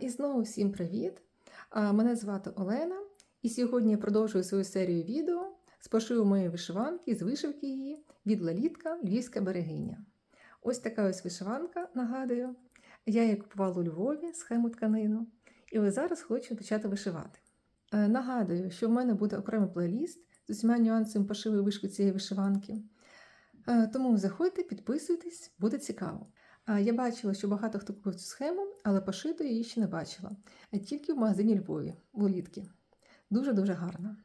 І знову всім привіт! Мене звати Олена, і сьогодні я продовжую свою серію відео з пошиву моєї вишиванки, з вишивки її від Лалітка Львівська берегиня. Ось така ось вишиванка, нагадую. Я її купувала у Львові схему тканину, і ось зараз хочу почати вишивати. Е, Нагадую, що в мене буде окремий плейліст з усіма нюансами пошиву і вишивки цієї вишиванки. Е, Тому заходьте, підписуйтесь, буде цікаво. Я бачила, що багато хто купив цю схему, але пошито її ще не бачила. А Тільки в магазині Львові, Улітки. Дуже-дуже гарно.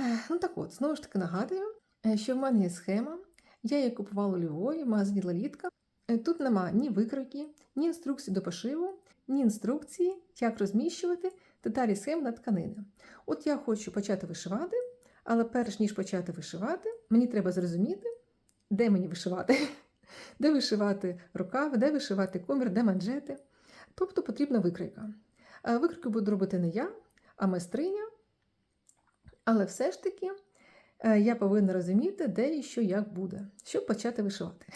Е, Ну так от, знову ж таки нагадую, е, що в мене є схема. Я її купувала у Львові, в магазині Лалітка. Е, Тут нема ні викройки, ні інструкції до пошиву, ні інструкції, як розміщувати деталі схем на тканини. От я хочу почати вишивати, але перш ніж почати вишивати, мені треба зрозуміти, де мені вишивати де вишивати рукав, де вишивати комір, де манжети. Тобто потрібна викройка. Е, буду робити не я, а майстриня. Але все ж таки е, я повинна розуміти, де і що як буде, щоб почати вишивати.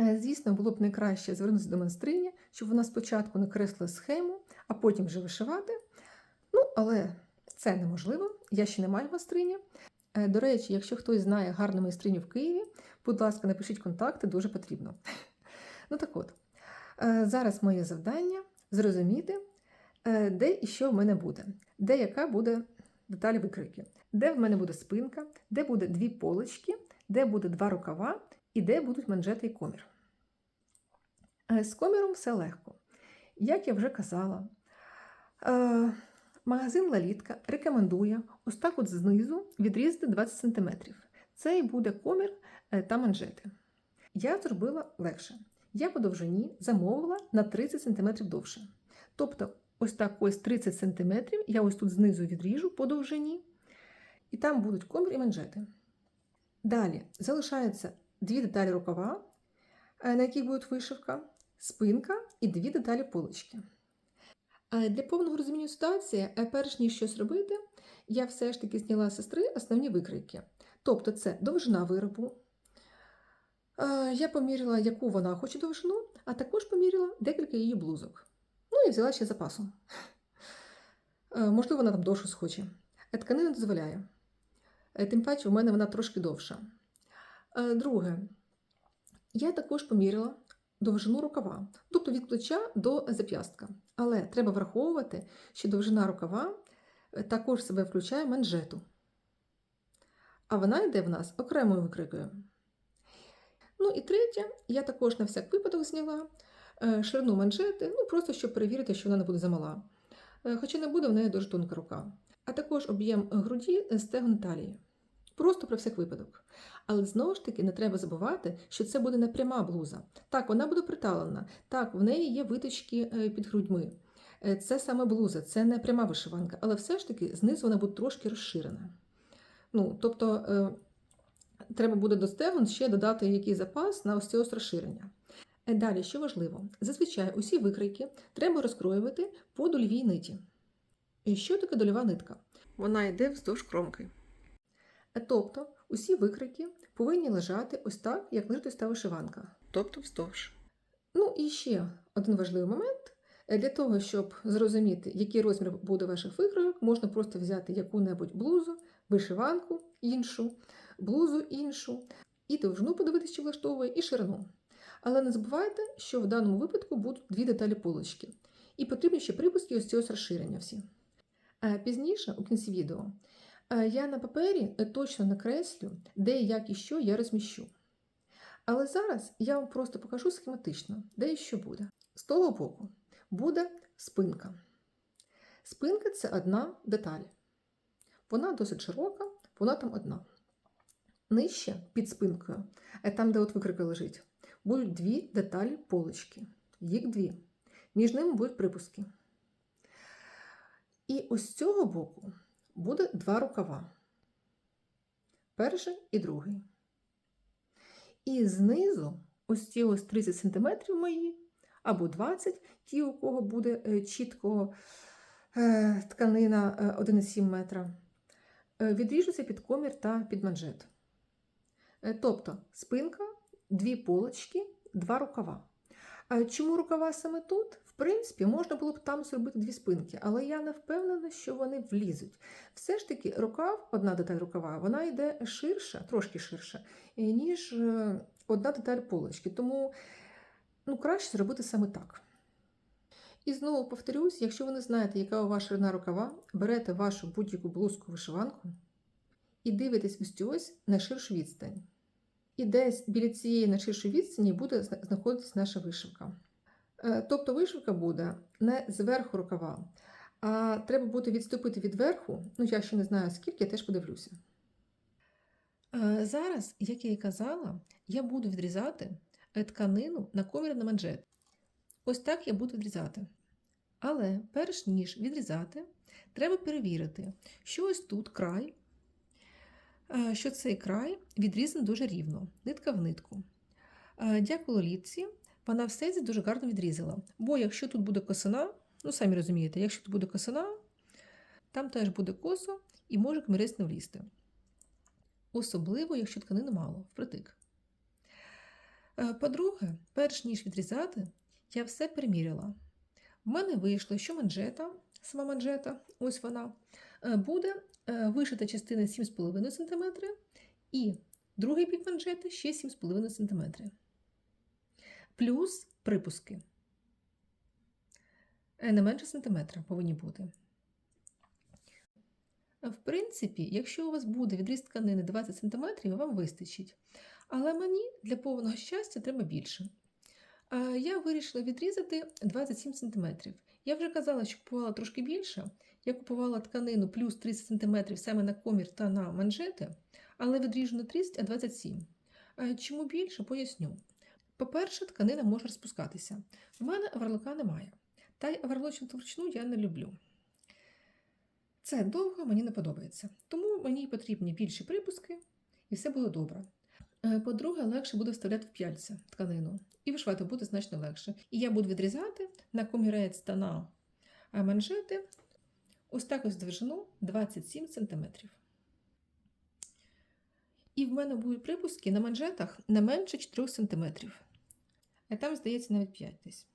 Е, Звісно, було б найкраще звернутися до майстрині, щоб вона спочатку накреслила схему, а потім вже вишивати. Ну, але це неможливо, я ще не маю майстрині. Е, До речі, якщо хтось знає гарну майстриню в Києві, будь ласка, напишіть контакти, дуже потрібно. Ну так от, е, зараз моє завдання зрозуміти, е, де і що в мене буде, де яка буде деталь викройки, де в мене буде спинка, де буде дві полочки, де буде два рукава і де будуть манжети і комір. З коміром все легко. Як я вже казала, Магазин Лалітка рекомендує ось так от знизу відрізати 20 см. Це і буде комір е, та манжети. Я зробила легше. Я по довжині замовила на 30 см довше. Тобто, ось так ось 30 см я ось тут знизу відріжу по довжині, і там будуть комір і манжети. Далі залишаються дві деталі рукава, е, на яких буде вишивка, спинка і дві деталі полочки. Для повного розуміння ситуації, е, перш ніж щось робити, я все ж таки зняла з сестри основні викрійки. Тобто це довжина виробу. Е, Я поміряла, яку вона хоче довжину, а також поміряла декілька її блузок. Ну і взяла ще запасом. Е, Можливо, вона там довшу схоче. Тканина дозволяє. Тим паче, у мене вона трошки довша. Друге, я також поміряла довжину рукава, тобто від плеча до зап'ястка. Але треба враховувати, що довжина рукава е, також себе включає манжету. А вона йде в нас окремою викрикою. Ну і третє, я також на всяк випадок зняла е, ширину манжети, ну просто щоб перевірити, що вона не буде замала. Е, Хоча не буде в неї дуже тонка рука. А також об'єм груді стегон талії. Просто про всяк випадок. Але знову ж таки не треба забувати, що це буде не пряма блуза. Так, вона буде приталена, так, в неї є виточки е, під грудьми. Е, Це саме блуза, це не пряма вишиванка, але все ж таки знизу вона буде трошки розширена. Ну, тобто е, треба буде до стегон ще додати якийсь запас на ось це розширення. Далі, що важливо, зазвичай усі викрійки треба розкроювати по дольовій ниті. І що таке дольова нитка? Вона йде вздовж кромки. Тобто усі викрики повинні лежати ось так, як лежить ось та вишиванка, тобто вздовж. Ну і ще один важливий момент. Е, Для того, щоб зрозуміти, який розмір буде ваших викройок, можна просто взяти яку-небудь блузу, вишиванку іншу, блузу іншу, і довжину подивитися, чи влаштовує, і ширину. Але не забувайте, що в даному випадку будуть дві деталі полочки. І потрібні ще припуски ось цього розширення всі. Е, Пізніше, у кінці відео, Я на папері е, точно накреслю, де, як і що я розміщу. Але зараз я вам просто покажу схематично, де і що буде. З того боку буде спинка. Спинка це одна деталь. Вона досить широка, вона там одна. Нижче під спинкою, е, там, де от викрика лежить, будуть дві деталі полочки. Їх дві. Між ними будуть припуски. І ось з цього боку буде два рукава. Перший і другий. І знизу, ось ці ось 30 см мої, або 20 ті, у кого буде е, чітко е, тканина е, 1,7 метра, е, відріжуться під комір та під манжет. Тобто спинка, дві полочки, два рукава. Чому рукава саме тут? В принципі, можна було б там зробити дві спинки, але я не впевнена, що вони влізуть. Все ж таки, рукав, одна деталь рукава, вона йде ширша, трошки ширша, е, ніж е, одна деталь полочки. Тому ну, краще зробити саме так. І знову повторюсь, якщо ви не знаєте, яка у вас ширина рукава, берете вашу будь-яку блузку вишиванку і дивитесь ось ось на ширшу відстань. І десь біля цієї найширшої відстані буде зна- знаходитись наша вишивка. Е, Тобто вишивка буде не зверху рукава, а треба буде відступити від верху. Ну, я ще не знаю скільки, я теж подивлюся. Е, Зараз, як я і казала, я буду відрізати е, тканину на комір на манжет. Ось так я буду відрізати. Але перш ніж відрізати, треба перевірити, що ось тут край, що цей край відрізаний дуже рівно, нитка в нитку. Дякую Лолітці, вона все це дуже гарно відрізала. Бо якщо тут буде косина, ну самі розумієте, якщо тут буде косина, там теж буде косо і може комірець не влізти. Особливо, якщо тканини мало, впритик. Е, По-друге, перш ніж відрізати, я все переміряла. В мене вийшло, що манжета, сама манжета, ось вона, е, буде е, вишита частина 7,5 см і другий бік манжети ще 7,5 см. Плюс припуски. Е, Не менше сантиметра повинні бути. В принципі, якщо у вас буде відріз тканини 20 см, вам вистачить. Але мені для повного щастя треба більше. Я вирішила відрізати 27 см. Я вже казала, що купувала трошки більше. Я купувала тканину плюс 30 см саме на комір та на манжети, але відріжу не 30, а 27. Чому більше, поясню. По-перше, тканина може розпускатися. В мене варлика немає. Та й варлочити вручну я не люблю. Це довго мені не подобається. Тому мені потрібні більші припуски, і все буде добре. Е, По-друге, легше буде вставляти в п'яльця тканину. І вишивати буде значно легше. І я буду відрізати на комірець та на е, манжети ось так ось довжину 27 см. І в мене будуть припуски на манжетах не менше 4 см. А там, здається, навіть 5 десь.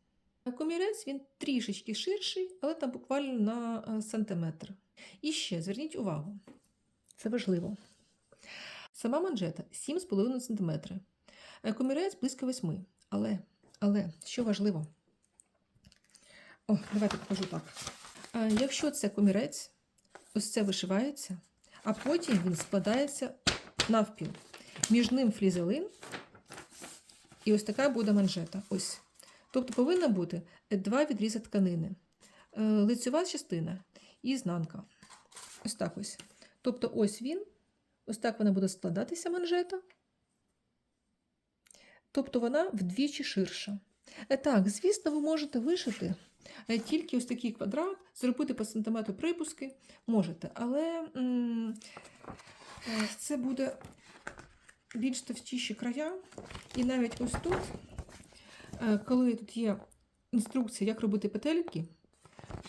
Комірець він трішечки ширший, але там буквально на е, сантиметр. І ще зверніть увагу, це важливо. Сама манжета 7,5 см. Е, Комірець близько 8 Але, але, що важливо, о, давайте покажу так. Е, Якщо це комірець, ось це вишивається, а потім він складається навпіл. Між ним флізелин, і ось така буде манжета. Ось. Тобто повинна бути два відріза тканини. Е, Лицьова частина і знанка. Ось так ось. Тобто ось він, ось так вона буде складатися манжета. Тобто вона вдвічі ширша. Е, Так, звісно, ви можете вишити е, тільки ось такий квадрат, зробити по сантиметру припуски. Можете, але м, це буде більш товстіші края. І навіть ось тут, е, коли тут є інструкція, як робити петельки,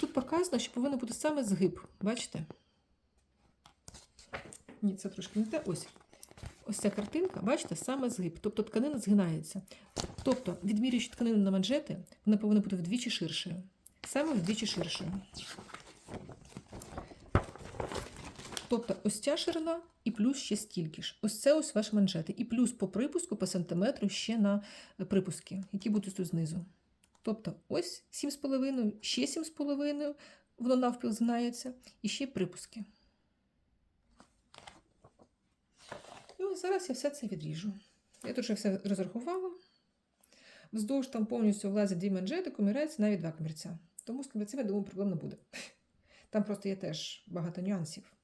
тут показано, що повинен бути саме згиб. Бачите? Ні, це трошки не те. Ось. Ось ця картинка, бачите, саме згиб. Тобто тканина згинається. Тобто, відмірюючи тканину на манжети, вона повинна бути вдвічі ширшою. Саме вдвічі ширшою. Тобто, ось ця ширина і плюс ще стільки ж. Ось це ось ваші манжети. І плюс по припуску, по сантиметру ще на припуски, які будуть тут знизу. Тобто, ось 7,5, ще 7,5, воно навпіл згинається, і ще припуски. І ось зараз я все це відріжу. Я тут вже все розрахувала. Вздовж там повністю влазять дві манжети, комірець, навіть два комірця. Тому з комірцем, я думаю, проблем не буде. Там просто є теж багато нюансів.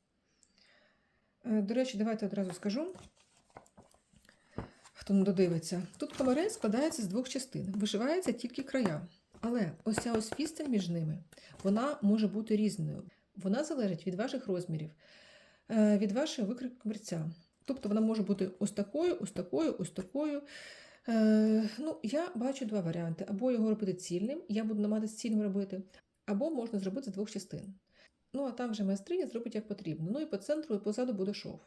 Е, До речі, давайте одразу скажу, хто не додивиться. Тут комірець складається з двох частин. Вишивається тільки края. Але ось ця ось відстань між ними, вона може бути різною. Вона залежить від ваших розмірів, е, від вашого викрику комірця. Тобто вона може бути ось такою, ось такою, ось такою. Е, ну, я бачу два варіанти. Або його робити цільним, я буду намагатися цільним робити, або можна зробити з двох частин. Ну, а там вже майстриня зробить як потрібно. Ну і по центру, і позаду буде шов.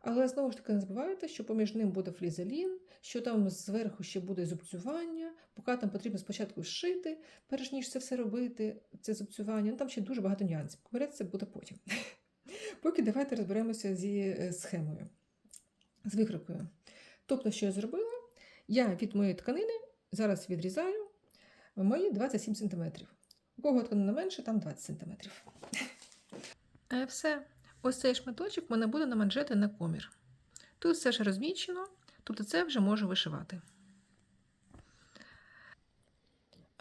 Але знову ж таки не забувайте, що поміж ним буде флізелін, що там зверху ще буде зубцювання, поки там потрібно спочатку зшити, перш ніж це все робити, це зубцювання. Ну, там ще дуже багато нюансів. Говорять, це буде потім. Поки давайте розберемося зі е, схемою, з викрикою. Тобто, що я зробила? Я від моєї тканини зараз відрізаю мої 27 см. У кого тканина менше, там 20 см. Е, Все. Ось цей шматочок в мене буде на манжети на комір. Тут все ж розмічено, тобто це вже можу вишивати.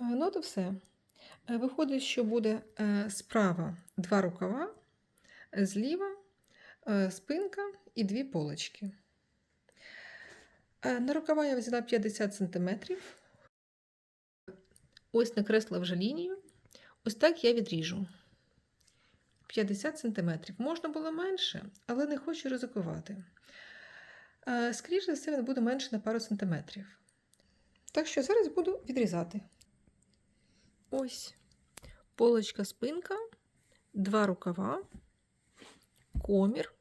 Е, Ну, то все. Е, Виходить, що буде справа два рукава, зліва спинка і дві полочки. На рукава я взяла 50 см. Ось накресла вже лінію. Ось так я відріжу. 50 см. Можна було менше, але не хочу ризикувати. Е, Скоріше за все, він буде менше на пару сантиметрів. Так що зараз буду відрізати. Ось полочка спинка, два рукава, комір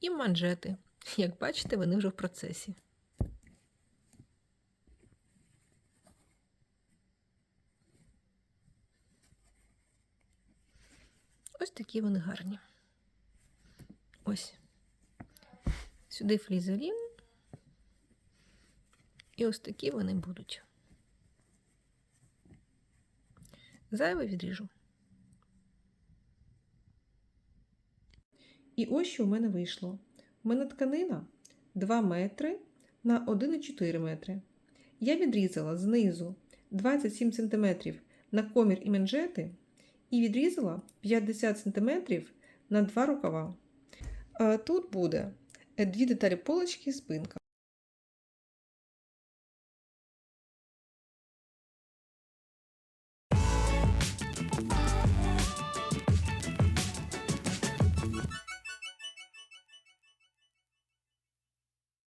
і манжети. Як бачите, вони вже в процесі. Такі вони гарні. Ось. Сюди флізелін. І ось такі вони будуть. Зайве відріжу. І ось що в мене вийшло. У мене тканина 2 метри на 1,4 метри. Я відрізала знизу 27 см на комір і манжети і відрізала 50 см на два рукава. Тут буде дві деталі полочки і спинка.